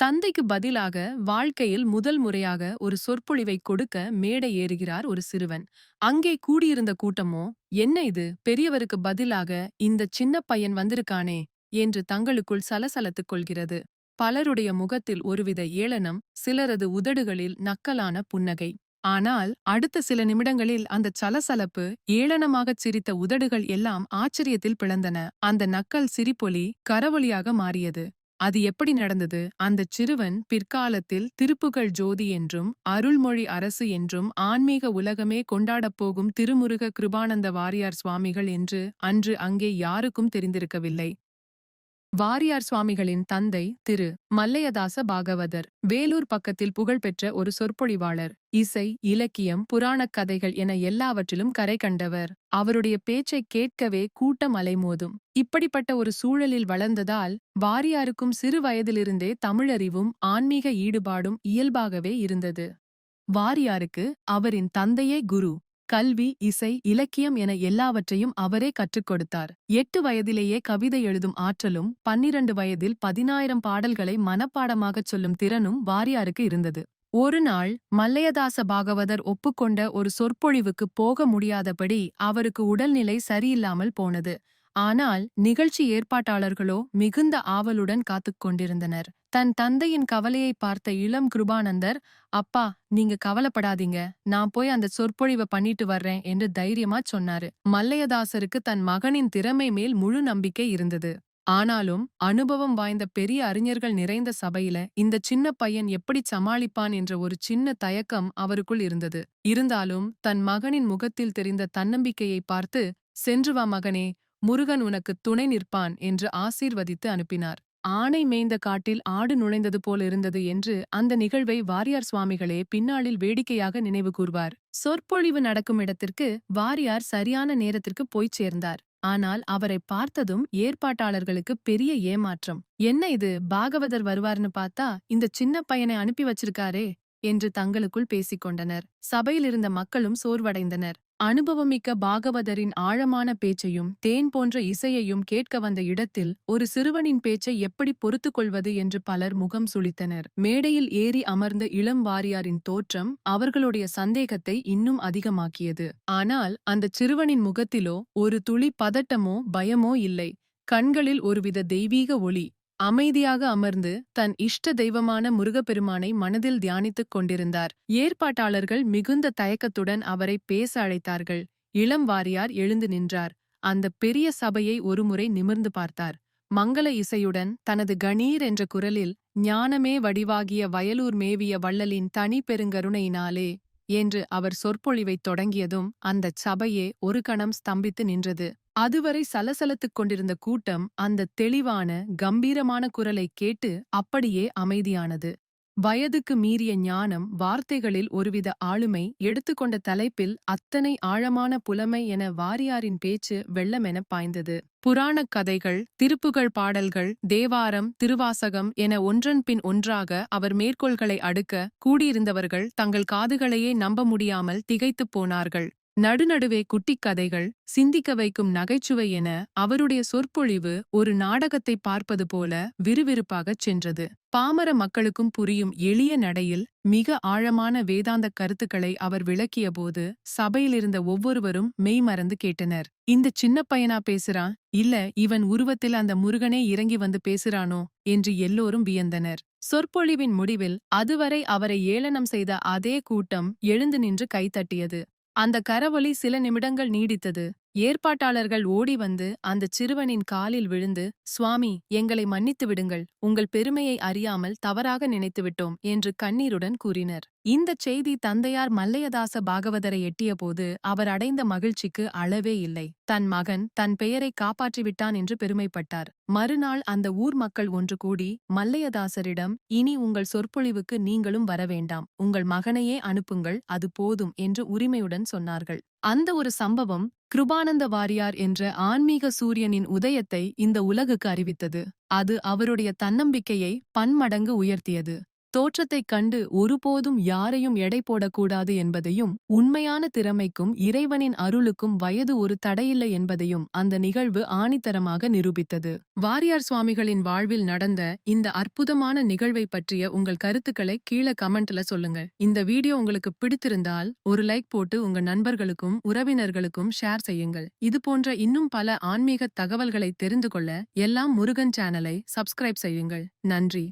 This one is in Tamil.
தந்தைக்கு பதிலாக வாழ்க்கையில் முதல் முறையாக ஒரு சொற்பொழிவை கொடுக்க மேடை ஏறுகிறார் ஒரு சிறுவன். அங்கே கூடியிருந்த கூட்டமோ என்ன இது? பெரியவருக்கு பதிலாக இந்த சின்ன பையன் வந்திருக்கானே என்று தங்களுக்குள் சலசலத்துக் கொள்கிறது. பலருடைய முகத்தில் ஒருவித ஏளனம் சிலரது உதடுகளில் நக்கலான புன்னகை. ஆனால் அடுத்த சில நிமிடங்களில் அந்த சலசலப்பு ஏளனமாகச் சிரித்த உதடுகள் எல்லாம் ஆச்சரியத்தில் பிளந்தன. அந்த நக்கல் சிரிப்பொலி கரவொலியாக மாறியது. அது எப்படி நடந்தது? அந்தச் சிறுவன் பிற்காலத்தில் திருப்புகழ் ஜோதி என்றும் அருள்மொழி அரசு என்றும் ஆன்மீக உலகமே கொண்டாடப் போகும் திருமுருக கிருபானந்த வாரியார் சுவாமிகள் என்று அன்று அங்கே யாருக்கும் தெரிந்திருக்கவில்லை. வாரியார் சுவாமிகளின் தந்தை திரு. மல்லையதாச பாகவதர் வேலூர் பக்கத்தில் புகழ்பெற்ற ஒரு சொற்பொழிவாளர் இசை இலக்கியம் புராணக் கதைகள் என எல்லாவற்றிலும் கரை கண்டவர். அவருடைய பேச்சைக் கேட்கவே கூட்டம் அலைமோதும். இப்படிப்பட்ட ஒரு சூழலில் வளர்ந்ததால் வாரியாருக்கும் சிறு வயதிலிருந்தே தமிழறிவும் ஆன்மீக ஈடுபாடும் இயல்பாகவே இருந்தது. வாரியாருக்கு அவரின் தந்தையே குரு. கல்வி இசை இலக்கியம் என எல்லாவற்றையும் அவரே கற்றுக் கொடுத்தார். எட்டு வயதிலேயே கவிதை எழுதும் ஆற்றலும் பன்னிரண்டு வயதில் பதினாயிரம் பாடல்களை மனப்பாடமாகச் சொல்லும் திறனும் வாரியாருக்கு இருந்தது. ஒரு நாள் மல்லையதாச பாகவதர் ஒப்புக்கொண்ட ஒரு சொற்பொழிவுக்கு போக முடியாதபடி அவருக்கு உடல்நிலை சரியில்லாமல் போனது. ஆனால் நிகழ்ச்சி ஏற்பாட்டாளர்களோ மிகுந்த ஆவலுடன் காத்துக் கொண்டிருந்தனர். தன் தந்தையின் கவலையை பார்த்த இளம் கிருபானந்தர் அப்பா நீங்க கவலைப்படாதீங்க. நான் போய் அந்த சொற்பொழிவை பண்ணிட்டு வர்றேன் என்று தைரியமா சொன்னாரு. மல்லையதாசருக்கு தன் மகனின் திறமை மேல் முழு நம்பிக்கை இருந்தது. ஆனாலும் அனுபவம் வாய்ந்த பெரிய அறிஞர்கள் நிறைந்த சபையில இந்த சின்ன பையன் எப்படி சமாளிப்பான் என்ற ஒரு சின்ன தயக்கம் அவருக்குள் இருந்தது. இருந்தாலும் தன் மகனின் முகத்தில் தெரிந்த தன்னம்பிக்கையை பார்த்து சென்று வா மகனே முருகன் உனக்கு துணை நிற்பான் என்று ஆசீர்வதித்து அனுப்பினார். ஆனை மேய்ந்த காட்டில் ஆடு நுழைந்தது போல் இருந்தது என்று அந்த நிகழ்வை வாரியார் சுவாமிகளே பின்னாளில் வேடிக்கையாக நினைவு கூர்வார். சொற்பொழிவு நடக்கும் இடத்திற்கு வாரியார் சரியான நேரத்திற்கு போய்ச் சேர்ந்தார். ஆனால் அவரை பார்த்ததும் ஏற்பாட்டாளர்களுக்கு பெரிய ஏமாற்றம். என்ன இது பாகவதர் வருவார்னு பார்த்தா இந்த சின்ன பையனை அனுப்பி வச்சிருக்காரே? என்று தங்களுக்குள் பேசிக் கொண்டனர். சபையிலிருந்த மக்களும் சோர்வடைந்தனர். அனுபவமிக்க பாகவதரின் ஆழமான பேச்சையும் தேன் போன்ற இசையையும் கேட்க வந்த இடத்தில் ஒரு சிறுவனின் பேச்சை எப்படி பொறுத்து கொள்வது என்று பலர் முகம் சுளித்தனர் மேடையில் ஏறி அமர்ந்த இளம் வாரியாரின் தோற்றம் அவர்களுடைய சந்தேகத்தை இன்னும் அதிகமாக்கியது. ஆனால் அந்த சிறுவனின் முகத்திலோ ஒரு துளி பதட்டமோ பயமோ இல்லை. கண்களில் ஒருவித தெய்வீக ஒளி அமைதியாக அமர்ந்து தன் இஷ்ட தெய்வமான முருகப்பெருமானை மனதில் தியானித்துக் கொண்டிருந்தார். ஏற்பாட்டாளர்கள் மிகுந்த தயக்கத்துடன் அவரை பேச அழைத்தார்கள். இளம் வாரியார் எழுந்து நின்றார். அந்த பெரிய சபையை ஒருமுறை நிமிர்ந்து பார்த்தார். மங்கள இசையுடன் தனது கணீர் என்ற குரலில் ஞானமே வடிவாகிய வயலூர் மேவிய வள்ளலின் தனி பெருங்கருணையினாலே என்று அவர் சொற்பொழிவைத் தொடங்கியதும் அந்தச் சபையே ஒரு கணம் ஸ்தம்பித்து நின்றது. அதுவரை சலசலத்துக் கொண்டிருந்த கூட்டம் அந்த தெளிவான கம்பீரமான குரலை கேட்டு அப்படியே அமைதியானது. வயதுக்கு மீறிய ஞானம் வார்த்தைகளில் ஒருவித ஆளுமை எடுத்துக்கொண்ட தலைப்பில் அத்தனை ஆழமான புலமை என வாரியாரின் பேச்சு வெள்ளமென பாய்ந்தது. புராணக் கதைகள் திருப்புகழ் பாடல்கள் தேவாரம் திருவாசகம் என ஒன்றன் பின் ஒன்றாக அவர் மேற்கோள்களை அடுக்க கூடியிருந்தவர்கள் தங்கள் காதுகளையே நம்ப முடியாமல் திகைத்துப் போனார்கள். நடுநடுவே குட்டிக் கதைகள் சிந்திக்க வைக்கும் நகைச்சுவை என அவருடைய சொற்பொழிவு ஒரு நாடகத்தை பார்ப்பது போல விறுவிறுப்பாகச் சென்றது. பாமர மக்களுக்கும் புரியும் எளிய நடையில் மிக ஆழமான வேதாந்த கருத்துக்களை அவர் விளக்கியபோது சபையிலிருந்த ஒவ்வொருவரும் மெய்மறந்து கேட்டனர். இந்த சின்ன பையனா பேசுறான்? இல்ல இவன் உருவத்தில் அந்த முருகனே இறங்கி வந்து பேசுறானோ? என்று எல்லோரும் வியந்தனர். சொற்பொழிவின் முடிவில் அதுவரை அவரை ஏளனம் செய்த அதே கூட்டம் எழுந்து நின்று கைத்தட்டியது அந்த கரவொலி சில நிமிடங்கள் நீடித்தது. ஏற்பாட்டாளர்கள் ஓடி வந்து அந்த சிறுவனின் காலில் விழுந்து சுவாமி எங்களை மன்னித்து விடுங்கள். உங்கள் பெருமையை அறியாமல் தவறாக நினைத்துவிட்டோம் என்று கண்ணீருடன் கூறினர். இந்தச் செய்தி தந்தையார் மல்லையதாச பாகவதரை எட்டியபோது அவர் அடைந்த மகிழ்ச்சிக்கு அளவே இல்லை. தன் மகன் தன் பெயரை காப்பாற்றிவிட்டான் என்று பெருமைப்பட்டார். மறுநாள் அந்த ஊர் மக்கள் ஒன்று கூடி மல்லையதாசரிடம் இனி உங்கள் சொற்பொழிவுக்கு நீங்களும் வரவேண்டாம் உங்கள் மகனையே அனுப்புங்கள். அது போதும் என்று உரிமையுடன் சொன்னார்கள். அந்த ஒரு சம்பவம் கிருபானந்த வாரியார் என்ற ஆன்மீக சூரியனின் உதயத்தை இந்த உலகுக்கு அறிவித்தது. அது அவருடைய தன்னம்பிக்கையை பன்மடங்கு உயர்த்தியது. தோற்றத்தைக் கண்டு ஒருபோதும் யாரையும் எடை போடக்கூடாது என்பதையும் உண்மையான திறமைக்கும் இறைவனின் அருளுக்கும் வயது ஒரு தடையில்லை என்பதையும் அந்த நிகழ்வு ஆணித்தரமாக நிரூபித்தது. வாரியார் சுவாமிகளின் வாழ்வில் நடந்த இந்த அற்புதமான நிகழ்வை பற்றிய உங்கள் கருத்துக்களை கீழே கமெண்ட்ல சொல்லுங்க. இந்த வீடியோ உங்களுக்கு பிடித்திருந்தால் ஒரு லைக் போட்டு உங்க நண்பர்களுக்கும் உறவினர்களுக்கும் ஷேர் செய்யுங்கள். இது போன்ற இன்னும் பல ஆன்மீக தகவல்களை தெரிந்து கொள்ள எல்லாம் முருகன் சேனலை சப்ஸ்கிரைப் செய்யுங்கள். நன்றி.